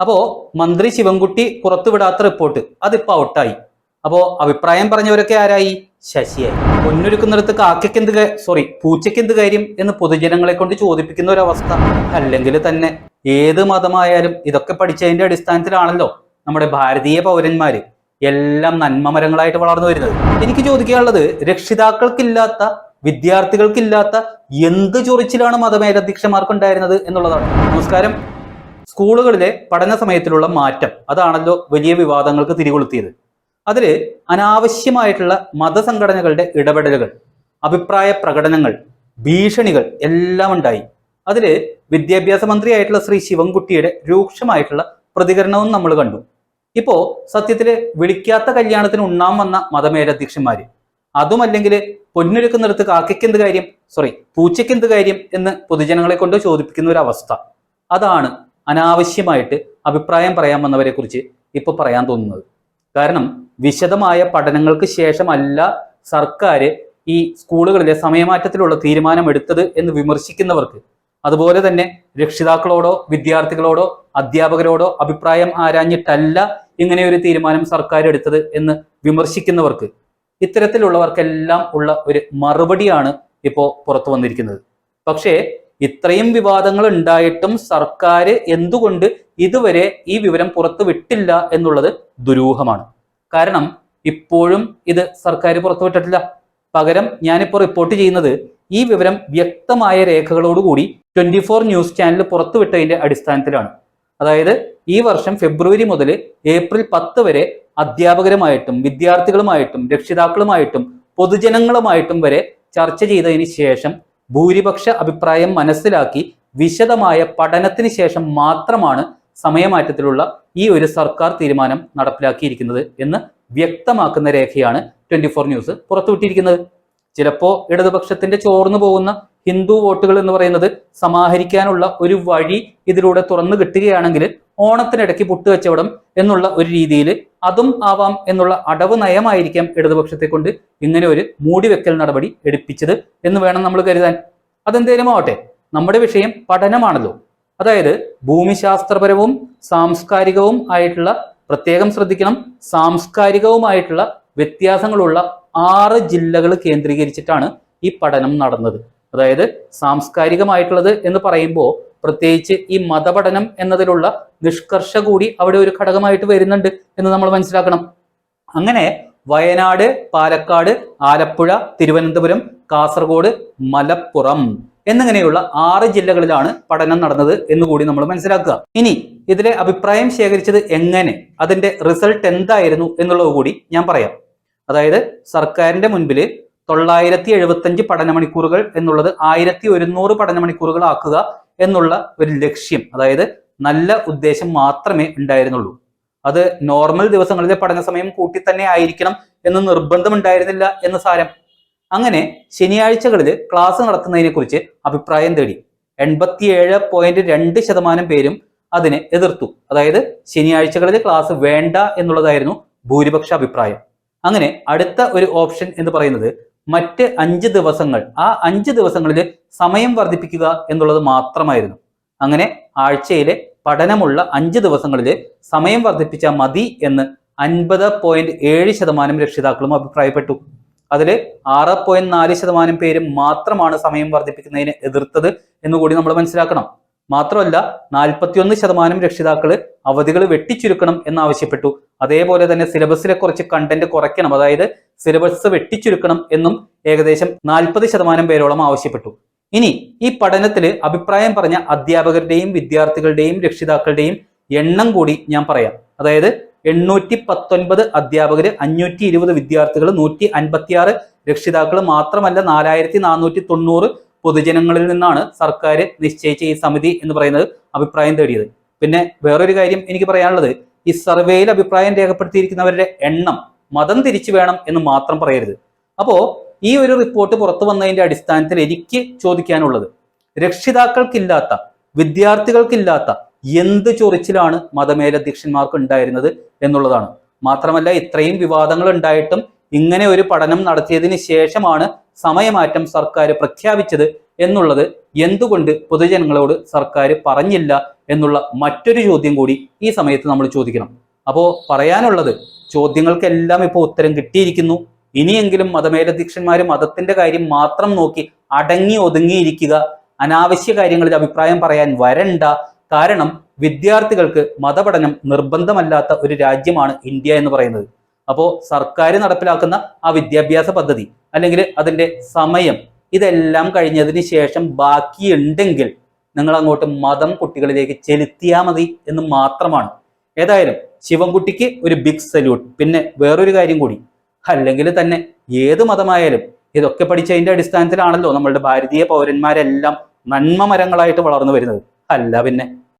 അപ്പോ മന്ത്രി ശിവൻകുട്ടി പുറത്തുവിടാത്ത റിപ്പോർട്ട് അതിപ്പോ ഔട്ടായി. അപ്പോ അഭിപ്രായം പറഞ്ഞവരൊക്കെ ആരായി? ശശിയായി പൊന്നൊരുക്കുന്നിടത്ത് കാക്കയ്ക്ക് എന്ത് സോറി പൂച്ചയ്ക്ക് എന്ത് കാര്യം എന്ന് പൊതുജനങ്ങളെ കൊണ്ട് ചോദിപ്പിക്കുന്ന ഒരവസ്ഥ. അല്ലെങ്കിൽ തന്നെ ഏത് മതമായാലും ഇതൊക്കെ പഠിച്ചതിന്റെ അടിസ്ഥാനത്തിലാണല്ലോ നമ്മുടെ ഭാരതീയ പൗരന്മാര് എല്ലാം നന്മമരങ്ങളായിട്ട് വളർന്നു വരുന്നത്. എനിക്ക് ചോദിക്കാനുള്ളത് രക്ഷിതാക്കൾക്കില്ലാത്ത വിദ്യാർത്ഥികൾക്കില്ലാത്ത എന്ത് ചൊറിച്ചിലാണ് മതമേലധ്യക്ഷന്മാർക്കുണ്ടായിരുന്നത് എന്നുള്ളതാണ്. നമസ്കാരം. സ്കൂളുകളിലെ പഠന സമയത്തിലുള്ള മാറ്റം. അതാണല്ലോ വലിയ വിവാദങ്ങൾക്ക് തിരികൊളുത്തിയത്. അതിൽ അനാവശ്യമായിട്ടുള്ള മതസംഘടനകളുടെ ഇടപെടലുകൾ അഭിപ്രായ പ്രകടനങ്ങൾ ഭീഷണികൾ എല്ലാം ഉണ്ടായി. അതിൽ വിദ്യാഭ്യാസ മന്ത്രിയായിട്ടുള്ള ശ്രീ ശിവൻകുട്ടിയുടെ രൂക്ഷമായിട്ടുള്ള പ്രതികരണവും നമ്മൾ കണ്ടു. ഇപ്പോ സത്യത്തിൽ വിളിക്കാത്ത കല്യാണത്തിന് ഉണ്ണാൻ വന്ന മതമേലധ്യക്ഷന്മാര് അതുമല്ലെങ്കിൽ പൊന്നൊരുക്കുന്നിടത്ത് കാക്കയ്ക്കെന്ത് കാര്യം? സോറി പൂച്ചയ്ക്കെന്ത് കാര്യം എന്ന് പൊതുജനങ്ങളെ കൊണ്ട് ചോദിപ്പിക്കുന്ന ഒരു അവസ്ഥ. അതാണ് അനാവശ്യമായിട്ട് അഭിപ്രായം പറയാൻ വന്നവരെ കുറിച്ച് ഇപ്പൊ പറയാൻ തോന്നുന്നത്. കാരണം വിശദമായ പഠനങ്ങൾക്ക് ശേഷമല്ല സർക്കാർ ഈ സ്കൂളുകളിലെ സമയമാറ്റത്തിലുള്ള തീരുമാനം എടുത്തത് എന്ന് വിമർശിക്കുന്നവർക്ക് അതുപോലെ തന്നെ രക്ഷിതാക്കളോടോ വിദ്യാർത്ഥികളോടോ അധ്യാപകരോടോ അഭിപ്രായം ആരാഞ്ഞിട്ടല്ല ഇങ്ങനെ ഒരു തീരുമാനം സർക്കാർ എടുത്തത് എന്ന് വിമർശിക്കുന്നവർക്ക് ഇത്തരത്തിലുള്ളവർക്കെല്ലാം ഉള്ള ഒരു മറുപടിയാണ് ഇപ്പോൾ പുറത്തു വന്നിരിക്കുന്നത്. പക്ഷേ ഇത്രയും വിവാദങ്ങൾ ഉണ്ടായിട്ടും സർക്കാർ എന്തുകൊണ്ട് ഇതുവരെ ഈ വിവരം പുറത്തു വിട്ടില്ല എന്നുള്ളത് ദുരൂഹമാണ്. കാരണം ഇപ്പോഴും ഇത് സർക്കാർ പുറത്തുവിട്ടിട്ടില്ല പകരം ഞാനിപ്പോൾ റിപ്പോർട്ട് ചെയ്യുന്നത് ഈ വിവരം വ്യക്തമായ രേഖകളോടുകൂടി ട്വന്റി ഫോർ ന്യൂസ് ചാനൽ പുറത്തുവിട്ടതിന്റെ അടിസ്ഥാനത്തിലാണ്. അതായത് ഈ വർഷം ഫെബ്രുവരി മുതൽ ഏപ്രിൽ പത്ത് വരെ അധ്യാപകരുമായിട്ടും വിദ്യാർത്ഥികളുമായിട്ടും രക്ഷിതാക്കളുമായിട്ടും പൊതുജനങ്ങളുമായിട്ടും വരെ ചർച്ച ചെയ്തതിന് ശേഷം ഭൂരിപക്ഷ അഭിപ്രായം മനസ്സിലാക്കി വിശദമായ പഠനത്തിന് ശേഷം മാത്രമാണ് സമയമാറ്റത്തിലുള്ള ഈ ഒരു സർക്കാർ തീരുമാനം നടപ്പിലാക്കിയിരിക്കുന്നത് എന്ന് വ്യക്തമാക്കുന്ന രേഖയാണ് ട്വന്റി ഫോർ ന്യൂസ് പുറത്തുവിട്ടിരിക്കുന്നത്. ചിലപ്പോ ഇടതുപക്ഷത്തിന്റെ ചോർന്നു പോകുന്ന ഹിന്ദു വോട്ടുകൾ എന്ന് പറയുന്നത് സമാഹരിക്കാനുള്ള ഒരു വഴി ഇതിലൂടെ തുറന്നു കിട്ടുകയാണെങ്കിൽ ഓണത്തിനിടയ്ക്ക് പുട്ടുകച്ചവടം എന്നുള്ള ഒരു രീതിയിൽ അതും ആവാം എന്നുള്ള അടവ് നയമായിരിക്കാം ഇടതുപക്ഷത്തെ കൊണ്ട് ഇങ്ങനെ ഒരു മൂടിവെക്കൽ നടപടി എടുപ്പിച്ചത് എന്ന് വേണം നമ്മൾ കരുതാൻ. അതെന്തേലും ആവട്ടെ നമ്മുടെ വിഷയം പഠനമാണല്ലോ. അതായത് ഭൂമിശാസ്ത്രപരവും സാംസ്കാരികവും ആയിട്ടുള്ള പ്രത്യേകം ശ്രദ്ധിക്കണം സാംസ്കാരികവുമായിട്ടുള്ള വ്യത്യാസങ്ങളുള്ള ആറ് ജില്ലകൾ കേന്ദ്രീകരിച്ചിട്ടാണ് ഈ പഠനം നടന്നത്. അതായത് സാംസ്കാരികമായിട്ടുള്ളത് എന്ന് പറയുമ്പോൾ പ്രത്യേകിച്ച് ഈ മതപഠനം എന്നതിലുള്ള നിഷ്കർഷ കൂടി അവിടെ ഒരു ഘടകമായിട്ട് വരുന്നുണ്ട് എന്ന് നമ്മൾ മനസ്സിലാക്കണം. അങ്ങനെ വയനാട് പാലക്കാട് ആലപ്പുഴ തിരുവനന്തപുരം കാസർഗോഡ് മലപ്പുറം എന്നിങ്ങനെയുള്ള ആറ് ജില്ലകളിലാണ് പഠനം നടന്നത് എന്ന് കൂടി നമ്മൾ മനസ്സിലാക്കുക. ഇനി ഇതിലെ അഭിപ്രായം ശേഖരിച്ചത് എങ്ങനെ? അതിന്റെ റിസൾട്ട് എന്തായിരുന്നു എന്നുള്ളത് കൂടി ഞാൻ പറയാം. അതായത് സർക്കാരിന്റെ മുൻപിൽ തൊള്ളായിരത്തി എഴുപത്തഞ്ച് പഠന മണിക്കൂറുകൾ എന്നുള്ളത് ആയിരത്തി ഒരുന്നൂറ് പഠന മണിക്കൂറുകൾ ആക്കുക എന്നുള്ള ഒരു ലക്ഷ്യം അതായത് നല്ല ഉദ്ദേശം മാത്രമേ ഉണ്ടായിരുന്നുള്ളൂ. അത് നോർമൽ ദിവസങ്ങളിലെ പഠന സമയം കൂട്ടി തന്നെ ആയിരിക്കണം എന്ന് നിർബന്ധം ഉണ്ടായിരുന്നില്ല എന്ന് സാരം. അങ്ങനെ ശനിയാഴ്ചകളിൽ ക്ലാസ് നടത്തുന്നതിനെ കുറിച്ച് അഭിപ്രായം തേടി എൺപത്തിയേഴ് പോയിന്റ് രണ്ട് ശതമാനം പേരും അതിനെ എതിർത്തു. അതായത് ശനിയാഴ്ചകളിൽ ക്ലാസ് വേണ്ട എന്നുള്ളതായിരുന്നു ഭൂരിപക്ഷ അഭിപ്രായം. അങ്ങനെ അടുത്ത ഒരു ഓപ്ഷൻ എന്ന് പറയുന്നത് മറ്റ് അഞ്ച് ദിവസങ്ങൾ ആ അഞ്ച് ദിവസങ്ങളിൽ സമയം വർദ്ധിപ്പിക്കുക എന്നുള്ളത് മാത്രമായിരുന്നു. അങ്ങനെ ആഴ്ചയിലെ പഠനമുള്ള അഞ്ച് ദിവസങ്ങളിൽ സമയം വർദ്ധിപ്പിച്ചാൽ മതി എന്ന് അൻപത് പോയിന്റ് ഏഴ് ശതമാനം രക്ഷിതാക്കളും അഭിപ്രായപ്പെട്ടു. അതിൽ ആറ് പോയിന്റ് നാല് ശതമാനം പേര് മാത്രമാണ് സമയം വർദ്ധിപ്പിക്കുന്നതിനെ എതിർത്തത് എന്നുകൂടി നമ്മൾ മനസ്സിലാക്കണം. മാത്രമല്ല നാൽപ്പത്തിയൊന്ന് ശതമാനം രക്ഷിതാക്കൾ അവധികൾ വെട്ടിച്ചുരുക്കണം എന്നാവശ്യപ്പെട്ടു. അതേപോലെ തന്നെ സിലബസിലെ കുറച്ച് കണ്ടന്റ് കുറയ്ക്കണം അതായത് സിലബസ് വെട്ടിച്ചുരുക്കണം എന്നും ഏകദേശം നാൽപ്പത് ശതമാനം പേരോളം ആവശ്യപ്പെട്ടു. ഇനി ഈ പഠനത്തിൽ അഭിപ്രായം പറഞ്ഞ അധ്യാപകരുടെയും വിദ്യാർത്ഥികളുടെയും രക്ഷിതാക്കളുടെയും എണ്ണം കൂടി ഞാൻ പറയാം. അതായത് എണ്ണൂറ്റി പത്തൊൻപത് അധ്യാപകര് അഞ്ഞൂറ്റി ഇരുപത് വിദ്യാർത്ഥികൾ നൂറ്റി അൻപത്തിയാറ് രക്ഷിതാക്കൾ മാത്രമല്ല നാലായിരത്തി നാനൂറ്റി തൊണ്ണൂറ് പൊതുജനങ്ങളിൽ നിന്നാണ് സർക്കാർ നിശ്ചയിച്ച ഈ സമിതി എന്ന് പറയുന്നത് അഭിപ്രായം തേടിയത്. പിന്നെ വേറൊരു കാര്യം എനിക്ക് പറയാനുള്ളത് ഈ സർവേയിൽ അഭിപ്രായം രേഖപ്പെടുത്തിയിരിക്കുന്നവരുടെ എണ്ണം മതം തിരിച്ചു വേണം എന്ന് മാത്രം പറയരുത്. അപ്പോ ഈ ഒരു റിപ്പോർട്ട് പുറത്തു വന്നതിന്റെ അടിസ്ഥാനത്തിൽ എനിക്ക് ചോദിക്കാനുള്ളത് രക്ഷിതാക്കൾക്കില്ലാത്ത വിദ്യാർത്ഥികൾക്കില്ലാത്ത എന്ത് ചൊറിച്ചിലാണ് മതമേലധ്യക്ഷന്മാർക്ക് ഉണ്ടായിരുന്നത് എന്നുള്ളതാണ്. മാത്രമല്ല ഇത്രയും വിവാദങ്ങൾ ഉണ്ടായിട്ടും ഇങ്ങനെ ഒരു പഠനം നടത്തിയതിന് ശേഷമാണ് സമയമാറ്റം സർക്കാർ പ്രഖ്യാപിച്ചത് എന്നുള്ളത് എന്തുകൊണ്ട് പൊതുജനങ്ങളോട് സർക്കാർ പറഞ്ഞില്ല എന്നുള്ള മറ്റൊരു ചോദ്യം കൂടി ഈ സമയത്ത് നമ്മൾ ചോദിക്കണം. അപ്പോൾ പറയാനുള്ളത് ചോദ്യങ്ങൾക്കെല്ലാം ഇപ്പോൾ ഉത്തരം കിട്ടിയിരിക്കുന്നു. ഇനിയെങ്കിലും മതമേലധ്യക്ഷന്മാർ മതത്തിന്റെ കാര്യം മാത്രം നോക്കി അടങ്ങി ഒതുങ്ങിയിരിക്കുക. അനാവശ്യ കാര്യങ്ങളിൽ അഭിപ്രായം പറയാൻ വരണ്ട. കാരണം വിദ്യാർത്ഥികൾക്ക് മതപഠനം നിർബന്ധമല്ലാത്ത ഒരു രാജ്യമാണ് ഇന്ത്യ എന്ന് പറയുന്നത്. അപ്പോൾ സർക്കാർ നടപ്പിലാക്കുന്ന ആ വിദ്യാഭ്യാസ പദ്ധതി അല്ലെങ്കിൽ അതിന്റെ സമയം. ഇതെല്ലാം കഴിഞ്ഞതിന് ശേഷം ബാക്കിയുണ്ടെങ്കിൽ നിങ്ങൾ അങ്ങോട്ട് മതം കുട്ടികളിലേക്ക് ചെലുത്തിയാൽ മതി എന്ന് മാത്രമാണ്. ഏതായാലും ശിവൻകുട്ടിക്ക് ഒരു ബിഗ് സല്യൂട്ട് പിന്നെ വേറൊരു കാര്യം കൂടി. അല്ലെങ്കിൽ തന്നെ ഏത് മതമായാലും ഇതൊക്കെ പഠിച്ചതിന്റെ അടിസ്ഥാനത്തിലാണല്ലോ നമ്മളുടെ ഭാരതീയ പൗരന്മാരെല്ലാം നന്മ മരങ്ങളായിട്ട് വളർന്നു വരുന്നത്. അല്ല പിന്നെ.